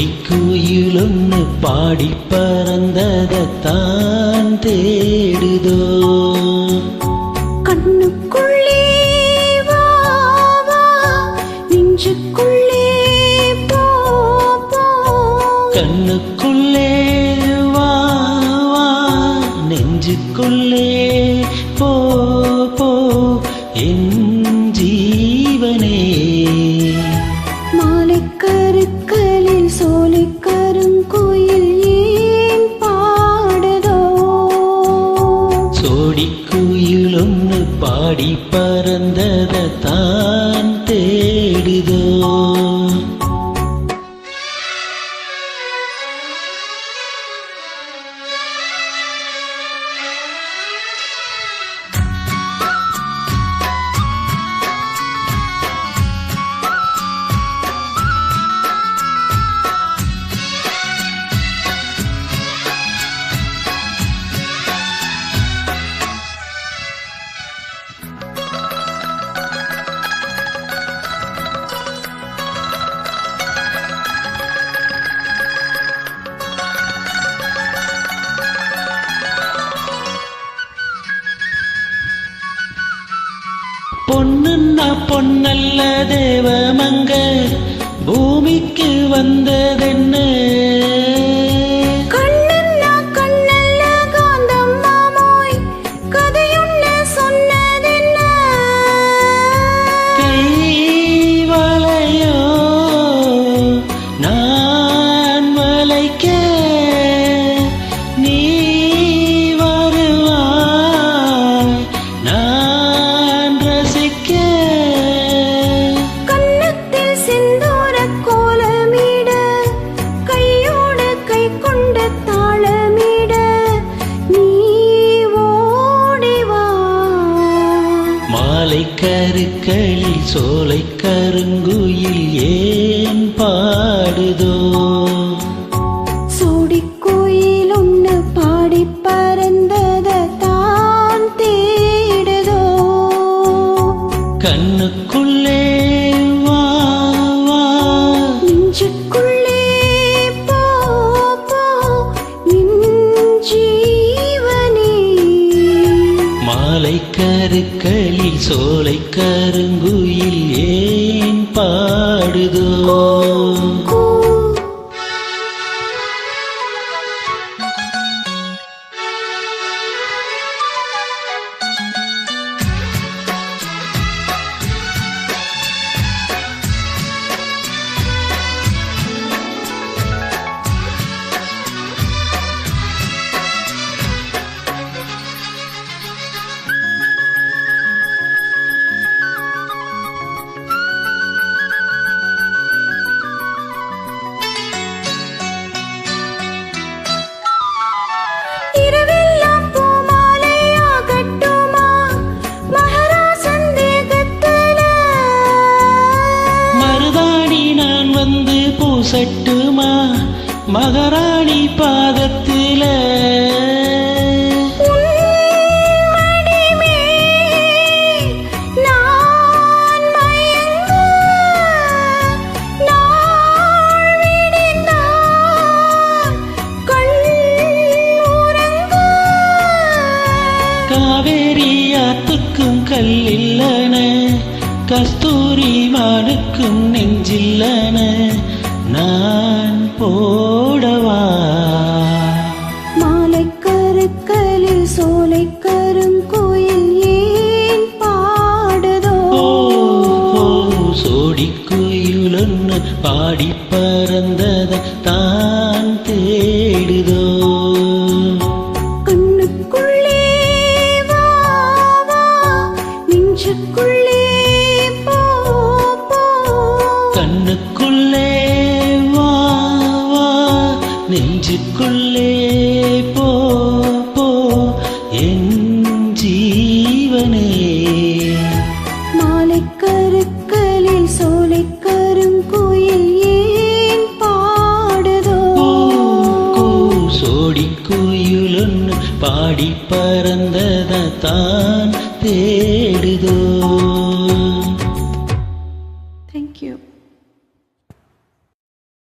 குயிலொன்னு பாடி பறந்ததான் தேடுதோ. கண்ணுக்குள்ளே வா வா நெஞ்சுக்குள்ளே கண்ணுக்குள்ளே வா நெஞ்சுக்குள்ளே போ. பொண்ணுன்னா பொன்னல்ல தேவமங்க. பூமிக்கு வந்ததென்ன? சோலை கருங்குயில் ஏன் பாடுதோ? சோடிக் கோயில் ஒன்று பாடி பறந்தத தான் தேடுதோ? கண்ணுக்குள்ளே கருக்களில் சோலை கருங்குயில் ஏன் பாடுதோ? வந்து பூசட்டுமா? மகாராணி பாதத்தில. காவேரி ஆத்துக்கும் கல்லில்லன கஸ்தூரி மானுக்கும் நெஞ்சில்லன. நான் போ நெஞ்சுக்குள்ளே போ போ என் ஜீவனே. மாலைக்கருக்களில் சோலை கருங்குயில் ஏன் பாடுதோ? சோடி குயிலொன்னு பாடி பறந்தத தான் தேடுதோ?